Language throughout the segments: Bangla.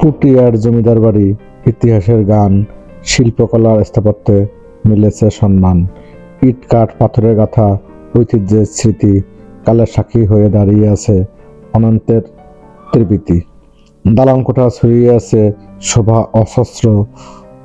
পুটিয়ার জমিদার বাড়ি ইতিহাসের গান, শিল্পকলার স্থাপত্যে মিলেছে সম্মান। ইট, কাঠ, পাথরের গাথা, ঐতিহ্যের স্মৃতি কালের সাক্ষী হয়ে দাঁড়িয়ে আছে অনন্তের ত্রিবীতি। দালান কোঠা ছড়িয়ে আছে শোভা অশস্ত্র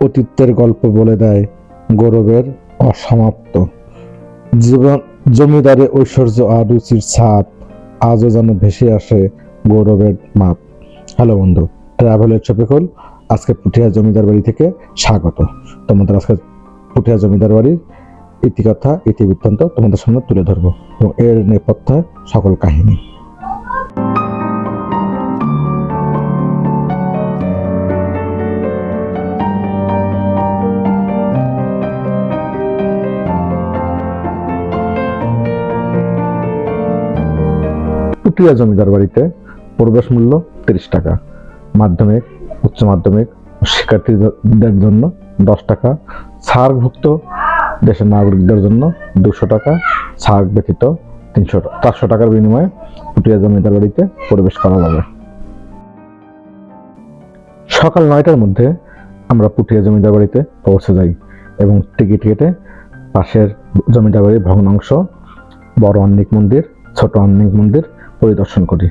অতীতের গল্প বলে দেয় গৌরবের অসমাপ্ত। জীবন জমিদারে ঐশ্বর্য আর রুচির ছাপ আজও যেন ভেসে আসে গৌরবের মাপ। হ্যালো বন্ধু ট্রাভেল শপিকল আজকে পুঠিয়া জমিদার বাড়ি থেকে স্বাগত। তোমাদের আজকে পুঠিয়া জমিদার বাড়ির ইতিকথা, ইতিবৃত্তান্ত তোমাদের সামনে তুলে ধরবো এবং এর নেপথ্যে সকল কাহিনী। পুটিয়া জমিদার বাড়িতে প্রবেশ মূল্য তিরিশ টাকা। মাধ্যমিক, উচ্চ মাধ্যমিক শিক্ষার্থীদের জন্য দশ টাকা, ছাড়ভুক্ত দেশের নাগরিকদের জন্য দুশো টাকা, ছাড় ব্যতীত তিনশো চারশো টাকার বিনিময়ে পুটিয়া জমিদার বাড়িতে প্রবেশ করা যাবে। সকাল নয়টার মধ্যে আমরা পুটিয়া জমিদার বাড়িতে পৌঁছে যাই এবং টিকিট কেটে পাশের জমিদার বাড়ির ভগ্নাংশ বড় অন্নিক মন্দির, ছোট অন্নিক মন্দির পরিদর্শন করি।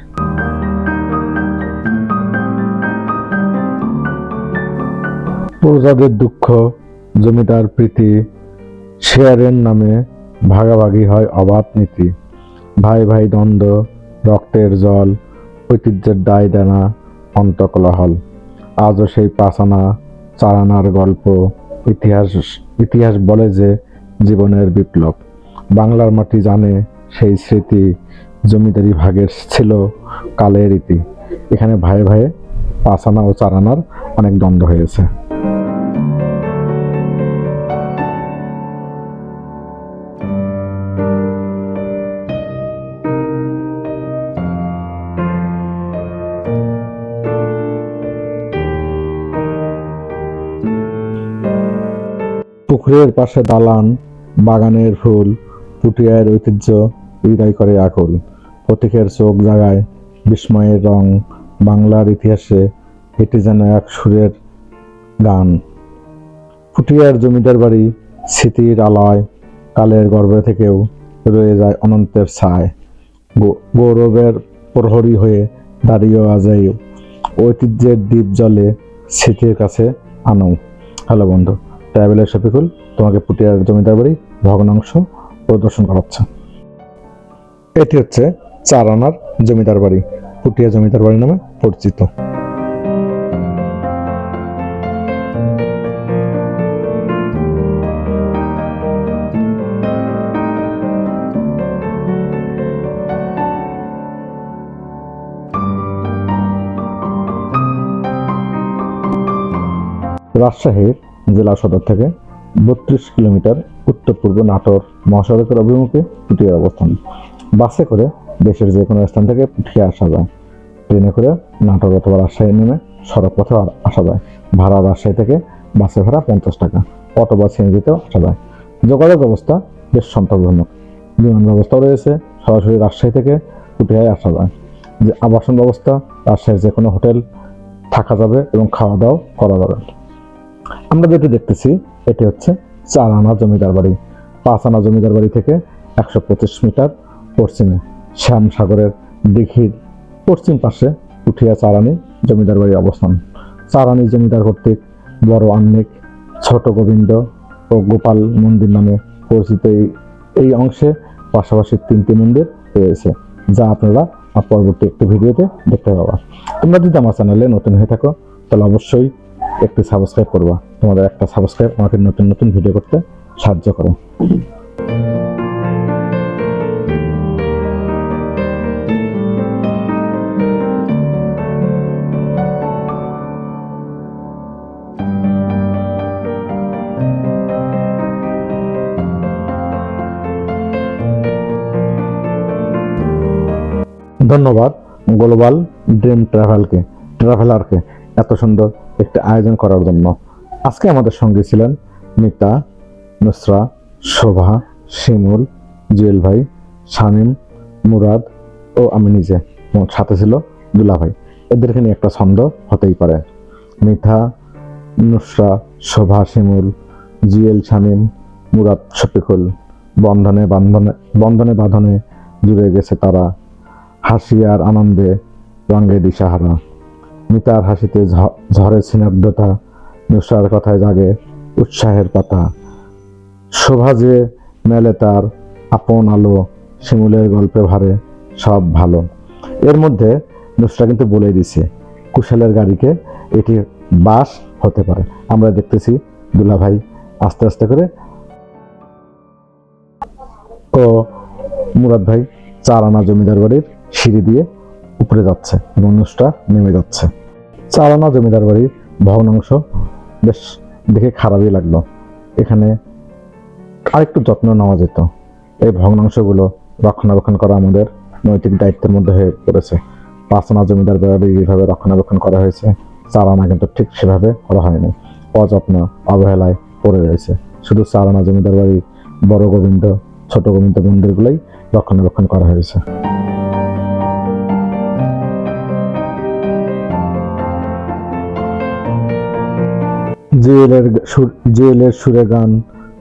প্রজাদের দুঃখ জমিদার প্রীতি শেয়ারের নামে ভাগাভাগি হয় অবাধ নীতি। ভাই ভাই দ্বন্দ্ব, রক্তের জল, ঐতিহ্যের দায় দেনা, অন্তকলহল। আজও সেই পাচানা চারানার গল্প, ইতিহাস ইতিহাস বলে যে জীবনের বিপ্লব। বাংলার মাটি জানে সেই স্মৃতি, জমিদারি ভাগের ছিল কালের রীতি। এখানে ভাইয়ে ভাইয়ে পাসানা ও চারানার অনেক দ্বন্দ্ব হয়েছে। পুকুরের পাশে দালান, বাগানের ফুল, পুটিয়ার ঐতিহ্য হৃদয় করে আকুল। প্রতীকের চোখ জাগায় বিস্ময়ের রং বাংলার ইতিহাসে এটি যেন এক সুরের গান। পুটিয়ার জমিদার বাড়ি স্মৃতির আলয় কালের গর্ভে থেকেও রয়ে যায় অনন্তের ছায়। গৌরবের প্রহরী হয়ে দাঁড়িয়ে আজাই ঐতিহ্যের দ্বীপ জলে স্মৃতির কাছে আনো। হ্যালো বন্ধু। ট্রাভেলের শফিকুল তোমাকে পুটিয়ার জমিদার বাড়ি ভগ্নাংশ প্রদর্শন করাচ্ছে। এটি হচ্ছে চার আনার জমিদার বাড়ি, পুটিয়া জমিদার বাড়ি নামে পরিচিত। রাজশাহীর জেলা সদর থেকে বত্রিশ কিলোমিটার উত্তর পূর্ব নাটোর মহাসড়কের অভিমুখে পুঠিয়ার অবস্থান। বাসে করে দেশের যে কোনো স্থান থেকে পুঠিয়া আসা যায়। ট্রেনে করে নাটোর অথবা রাজশাহী নেমে সড়ক পথে আসা যায়। ভাড়া রাজশাহী থেকে বাসে ভাড়া পঞ্চাশ টাকা, অটো বা সিএনজিতেও আসা যায়। যোগাযোগ ব্যবস্থা বেশ সন্তোষজনক। বিমান ব্যবস্থাও রয়েছে, সরাসরি রাজশাহী থেকে পুঠিয়ায় আসা যায়। যে আবাসন ব্যবস্থা, রাজশাহীর যে কোনো হোটেল থাকা যাবে এবং খাওয়া দাওয়া করা যাবে। আমরা যেটি দেখতেছি, এটি হচ্ছে চার আনা জমিদার বাড়ি। পাঁচ আনা জমিদার বাড়ি থেকে একশো পঁচিশ মিটার পশ্চিমে শ্যাম সাগরের দিঘির পশ্চিম পাশে উঠিয়া চারানি জমিদার বাড়ির অবস্থান। চারানি জমিদার কর্তৃক বড় আন্নিক ছোট গোবিন্দ ও গোপাল মন্দির নামে পরিচিত এই এই অংশে পাশাপাশি তিনটি মন্দির রয়েছে, যা আপনারা পরবর্তী একটি ভিডিওতে দেখতে পাবা তোমরা যদি আমার চ্যানেলে নতুন হয়ে থাকো, তাহলে অবশ্যই একটি সাবস্ক্রাইব করবা। তোমাদের একটা সাবস্ক্রাইব আমাকে নতুন নতুন ভিডিও করতে সাহায্য করে। ধন্যবাদ গ্লোবাল ড্রিম ট্রাভেলকে ট্রাভেলারকে এত সুন্দর একটি আয়োজন করার জন্য। আজকে আমাদের সঙ্গে ছিলেন মিতা, নুসরা, শোভা, শিমুল, জুয়েল ভাই, শামীম, মুরাদ ও আমি নিজে। সাথে ছিল দুলা ভাই। এদেরকে নিয়ে একটা ছন্দ হতেই পারে। মিথা নুসরা, শোভা, শিমুল জিএল শামীম, মুরাদ, শফিকুল। বন্ধনে বান্ধনে বন্ধনে বাঁধনে জুড়ে গেছে তারা। হাসি আর আনন্দে রঙে দিশাহারা। মিতার হাসিতে ঝরে স্নিগ্ধতা নুসরার কথায় জাগে উৎসাহের পাতা। শোভা যে মেলে তার আপন আলো, শিমুলের গল্পে ভারে সব ভালো। এর মধ্যে নুসরা কিন্তু বলে দিছে, কুশালের গাড়িকে এটি বাস হতে পারে। আমরা দেখতেছি দুলা ভাই আস্তে আস্তে করে। ও মুরাদ ভাই চার আনা জমিদার বাড়ির সিঁড়ি দিয়ে উপরে যাচ্ছে এবং নুসরা নেমে যাচ্ছে। চার আনা জমিদার বাড়ির ভগ্নাংশ বেশ, দেখে খারাপই লাগল। এখানে আরেকটু যত্ন নেওয়া যেত। এই ভগ্নাংশগুলো রক্ষণাবেক্ষণ করা আমাদের নৈতিক দায়িত্বের মধ্যে হয়ে পড়েছে। পাঁচনা জমিদার বাড়ি যেভাবে রক্ষণাবেক্ষণ করা হয়েছে, চালানা কিন্তু ঠিক সেভাবে করা হয়নি। অযত্ন, অবহেলায় পড়ে রয়েছে। শুধু চালানা জমিদার বাড়ি, বড় গোবিন্দ, ছোট গোবিন্দ মন্দিরগুলোই রক্ষণাবেক্ষণ করা হয়েছে। জুয়েলের সুর জুয়েলের সুরে গান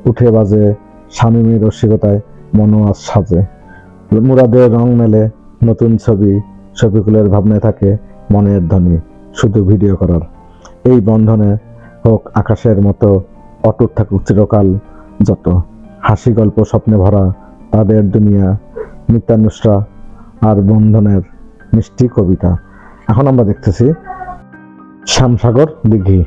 উঠে বাজে স্বামীমীর রসিকতায় মনো মনোয়াজ সাজে। মুরাদের রং মেলে নতুন ছবি, শফিকুলের ভাবনায় থাকে মনের ধ্বনি, শুধু ভিডিও করার। এই বন্ধনে হোক আকাশের মতো অটুট থাকুক চিরকাল যত। হাসি গল্প স্বপ্নে ভরা তাদের দুনিয়া, নিত্যানুষ্ঠা আর বন্ধনের মিষ্টি কবিতা। এখন আমরা দেখতেছি শ্যামসাগর দিঘি।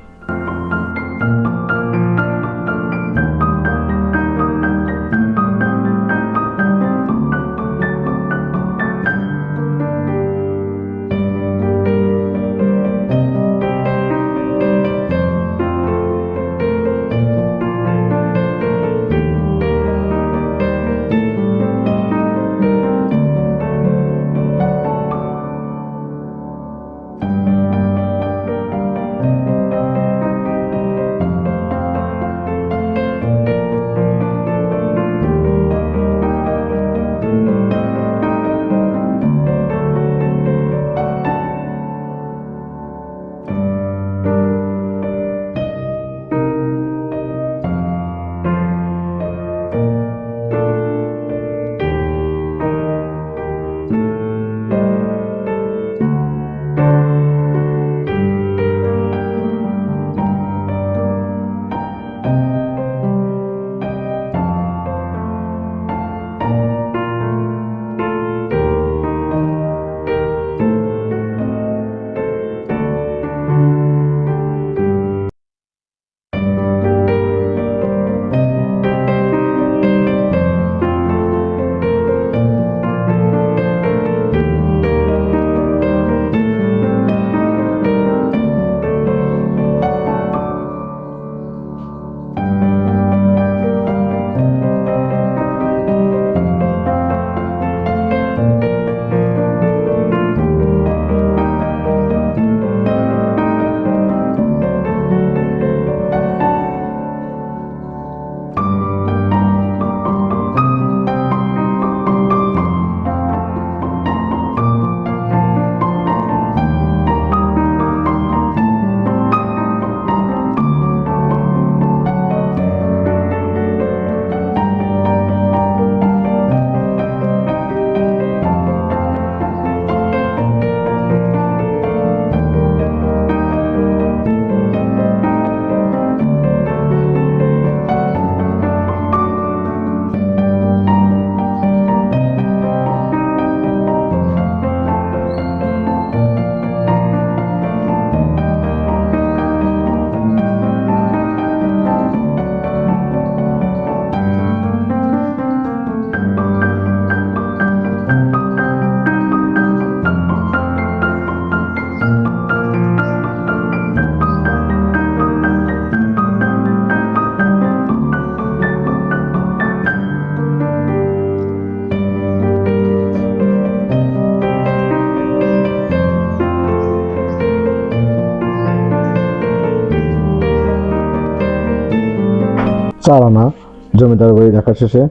চার আনা জমিদার বাড়ি দেখা শেষে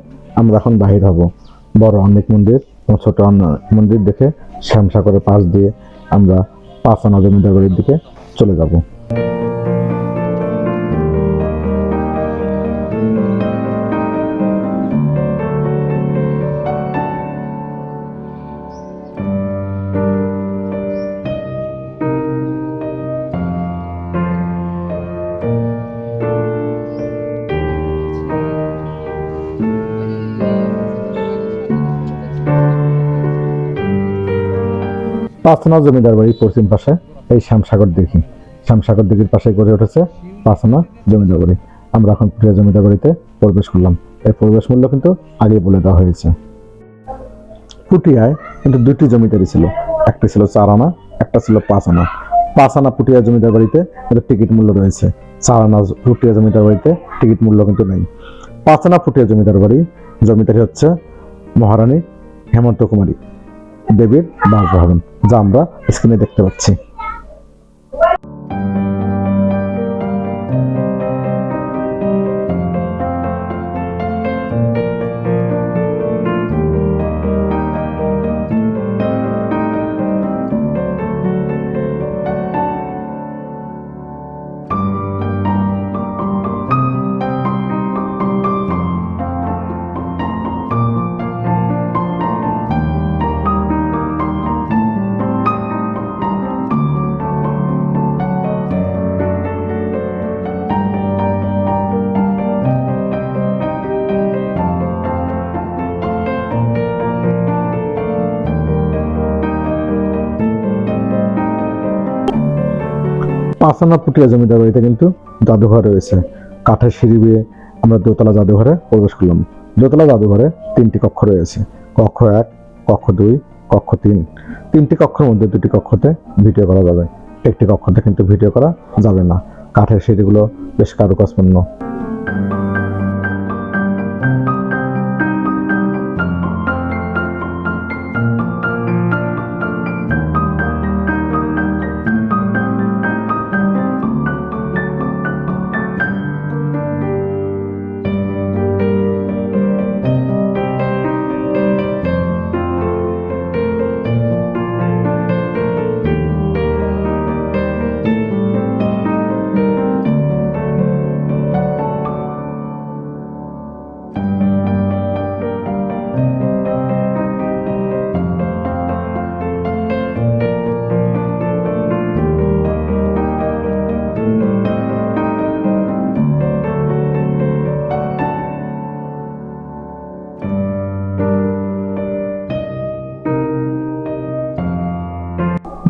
আমরা এখন বাহির হব। বড় অনেক মন্দির এবং ছোট অনেক মন্দির দেখে শ্যামসাগরের পাশ দিয়ে আমরা পাঁচ আনা জমিদার বাড়ির দিকে চলে যাব। পাঁচনা জমিদার বাড়ির পশ্চিম পাশে, এই শ্যামসাগর দিঘি। শ্যামসাগর দিঘির পাশে গড়ে উঠেছে পাঁচনা জমিদার বাড়ি। আমরা এখন প্রিয় জমিদার বাড়িতে প্রবেশ করলাম। এই প্রবেশ মূল্য কিন্তু আগে বলে দেওয়া হয়েছে। পুটিয়ায় কিন্তু দুটি জমিদারি ছিল। একটা ছিল চার আনা একটা ছিল পাঁচ আনা পাঁচ আনা পুটিয়া জমিদার বাড়িতে কিন্তু টিকিট মূল্য রয়েছে। চার আনা পুটিয়া জমিদার বাড়িতে টিকিট মূল্য কিন্তু নেই। পাঁচ আনা পুটিয়া জমিদার বাড়ি, জমিদারি হচ্ছে মহারানী হেমন্ত কুমারী। দেবীর বাসভবন যা আমরা স্ক্রিনে দেখতে পাচ্ছি। পাঁচানা পুটিয়া জমিদার বাড়িতে কিন্তু জাদুঘর রয়েছে। কাঠের সিঁড়ি বেয়ে আমরা দোতলা জাদুঘরে প্রবেশ করলাম। দোতলা জাদুঘরে তিনটি কক্ষ রয়েছে। কক্ষ এক, কক্ষ দুই, কক্ষ তিন। তিনটি কক্ষের মধ্যে দুটি কক্ষতে ভিডিও করা যাবে। একটি কক্ষতে কিন্তু ভিডিও করা যাবে না। কাঠের সিঁড়িগুলো বেশ কারুকাজপূর্ণ।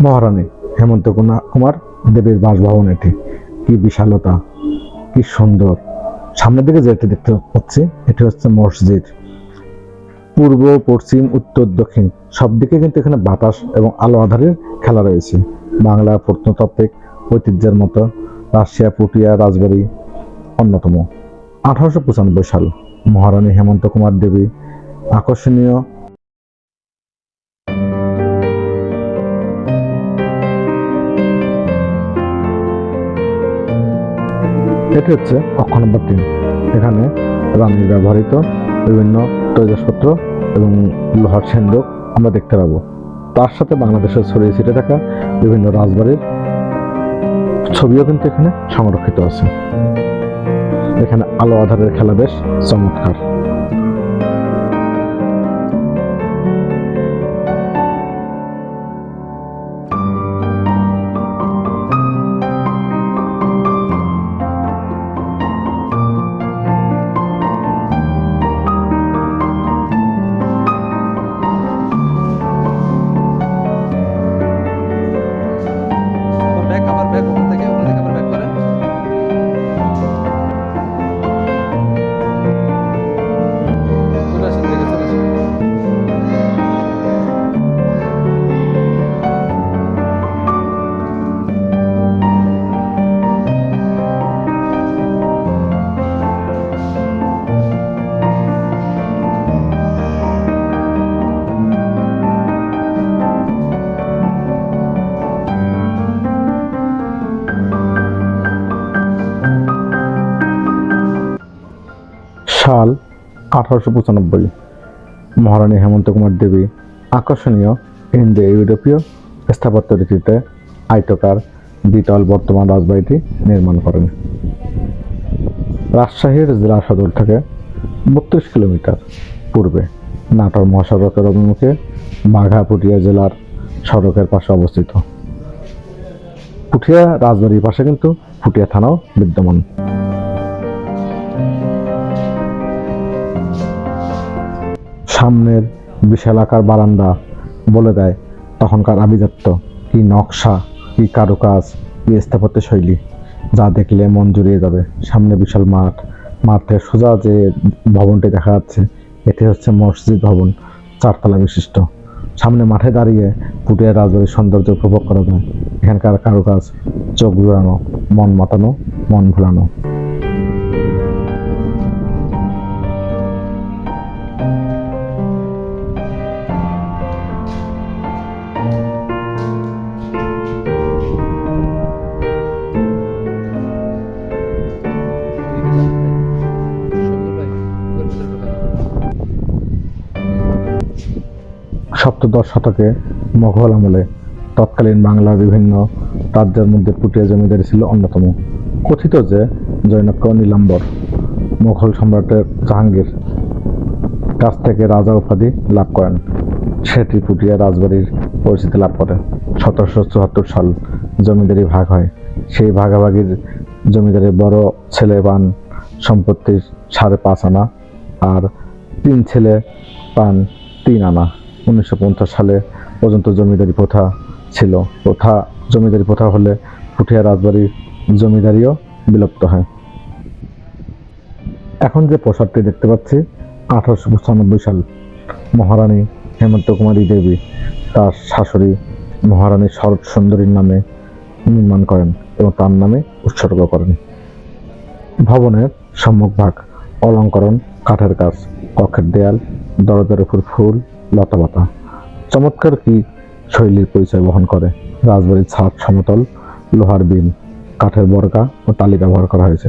মহারানী, হেমন্ত কুমার দেবীর বাসভবন এটি। কি বিশালতা, কি সুন্দর। সামনের দিকে যেটি দেখতে পাচ্ছি, এটি হচ্ছে মসজিদ। পূর্ব, পশ্চিম, উত্তর, দক্ষিণ, সব দিকে কিন্তু এখানে বাতাস এবং আলো আধারের খেলা রয়েছে। বাংলা প্রত্নতাত্ত্বিক ঐতিহ্যের মতো রাশিয়া, পুটিয়া, রাজবাড়ি অন্যতম। আঠারোশো পঁচানব্বই সাল মহারানী হেমন্ত কুমার দেবী আকর্ষণীয় এটি হচ্ছে কক্ষ নম্বর তিন। এখানে রানীর ব্যবহৃত বিভিন্ন তৈজসপত্র এবং লোহার সেন্দক আমরা দেখতে পাবো। তার সাথে বাংলাদেশের ছড়িয়ে ছিটে থাকা বিভিন্ন রাজবাড়ির ছবিও কিন্তু এখানে সংরক্ষিত আছে। এখানে আলো আধারের খেলা বেশ চমৎকার। আঠারোশো পঁচানব্বই। মহারানী হেমন্ত কুমার দেবী আকর্ষণীয় ইন্দো ইউরোপীয় স্থাপত্য রীতিতে আয়তকার দ্বিতল বর্তমান রাজবাড়িটি নির্মাণ করেন। রাজশাহীর জেলা সদর থেকে বত্রিশ কিলোমিটার পূর্বে নাটোর মহাসড়কের অভিমুখে বাঘা পুটিয়া জেলার সড়কের পাশে অবস্থিত। পুঠিয়া রাজবাড়ির পাশে কিন্তু পুঠিয়া থানাও বিদ্যমান। সামনের বিশাল আকার বারান্দা বলে দেয় তখনকার আভিজাত্য। কি নকশা, কি কারুকাজ, কি স্থাপত্য শৈলী যা দেখলে মন জুড়িয়ে যাবে। সামনে বিশাল মাঠ, মাঠের সোজা যে ভবনটি দেখা যাচ্ছে, এটি হচ্ছে মসজিদ ভবন, চারতলা বিশিষ্ট। সামনে মাঠে দাঁড়িয়ে পুটিয়া রাজবাড়ির সৌন্দর্য উপভোগ করা যায়। এখানকার কারুকাজ, চোখ জুড়ানো, মন মাতানো, মন ভুলানো। সপ্তদশ শতকে মোঘল আমলে তৎকালীন বাংলার বিভিন্ন রাজ্যের মধ্যে পুটিয়া জমিদারি ছিল অন্যতম। কথিত যে জৈনক নীলাম্বর মোঘল সম্রাটের জাহাঙ্গীর কাছ থেকে রাজা উপাধি লাভ করেন। সেটি পুটিয়া রাজবাড়ির পরিচিতি লাভ করে। সতেরোশো চুয়াত্তর সাল জমিদারি ভাগ হয়। সেই ভাগাভাগির জমিদারির বড় ছেলে পান সম্পত্তির সাড়ে পাঁচ আনা আর তিন ছেলে পান তিন আনা। উনিশশো পঞ্চাশ সালে পর্যন্ত জমিদারি প্রথা ছিল। প্রথা, জমিদারি প্রথা হলে পুঠিয়া রাজবাড়ির জমিদারিও বিলুপ্ত হয়। এখন যে প্রসাদটি দেখতে পাচ্ছি, আঠারোশো পঁচানব্বই সাল মহারানী হেমন্ত কুমারী দেবী তার শাশুড়ি মহারানী শরৎ সুন্দরীর নামে নির্মাণ করেন এবং তার নামে উৎসর্গ করেন। ভবনের সম্মুখভাগ অলঙ্করণ, কাঠের কাজ, কক্ষের দেয়াল, দরজার উপর ফুল লতাপাতা চমৎকার কি শৈলীর পরিচয় বহন করে। রাজবাড়ির ছাদ সমতল, লোহার বিম, কাঠের বর্গা ও টালি ব্যবহার করা হয়েছে।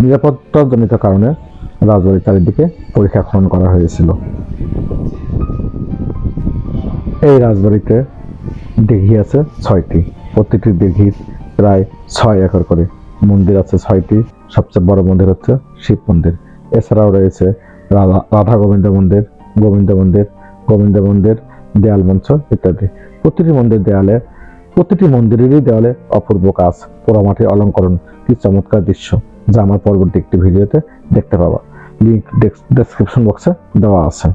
নিরাপত্তাজনিত কারণে রাজবাড়ির চারিদিকে পরীক্ষা খনন করা হয়েছিল। এই রাজবাড়িতে দিঘি আছে ছয়টি। প্রতিটি দিঘির প্রায় ছয় একর করে। মন্দির আছে ছয়টি। সবচেয়ে বড় মন্দির হচ্ছে শিব মন্দির। এছাড়াও রয়েছে রাধা রাধা গোবিন্দ মন্দির গোবিন্দ মন্দির গোবিন্দ মন্দির, দেয়াল মঞ্চ ইত্যাদি। প্রতিটি মন্দির দেয়ালে, প্রতিটি মন্দিরেরই দেওয়ালে অপূর্ব কাজ পোড়ামাটির অলঙ্করণ কি চমৎকার দৃশ্য, যা আমার পরবর্তী একটি ভিডিওতে দেখতে পাবা। লিঙ্ক ডেসক্রিপশন বক্সে দেওয়া আছে।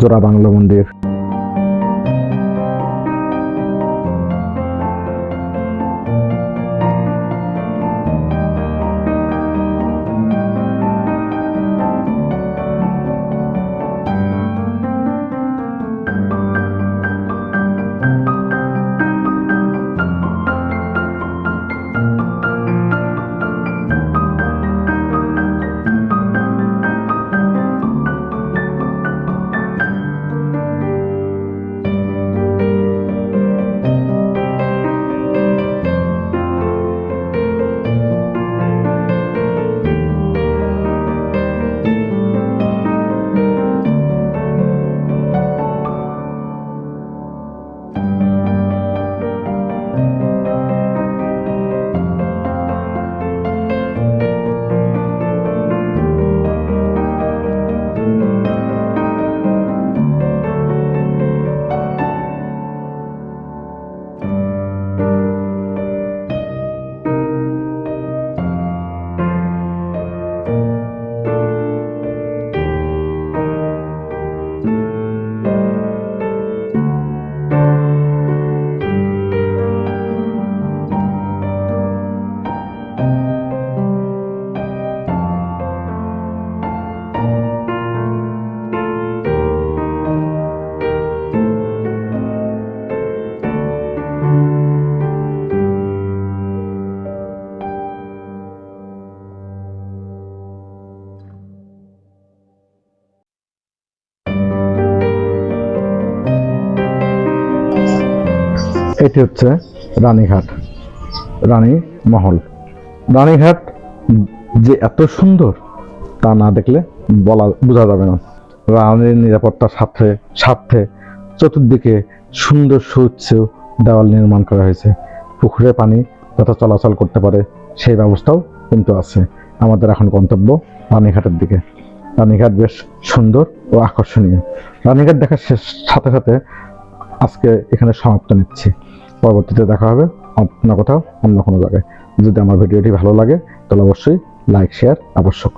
জোড়া বাংলা মন্দির। এটি হচ্ছে রানীঘাট, রানী মহল। রানীঘাট যে এত সুন্দর, তা না দেখলে বলা, বোঝা যাবে না। রানীর নিরাপত্তার সাথে স্বার্থে চতুর্দিকে সুন্দর সুউচ্চ দেওয়াল নির্মাণ করা হয়েছে। পুকুরে পানি যাতে চলাচল করতে পারে, সেই ব্যবস্থাও কিন্তু আছে। আমাদের এখন গন্তব্য রানীঘাটের দিকে। রানীঘাট বেশ সুন্দর ও আকর্ষণীয়। রানীঘাট দেখার সাথে সাথে আজকে এখানে সমাপ্ত নিচ্ছি। পরবর্তীতে দেখা হবে অন্য কোথাও, অন্য কোনো জায়গায়। যদি আমার ভিডিওটি ভালো লাগে, তাহলে অবশ্যই লাইক শেয়ার আবশ্যক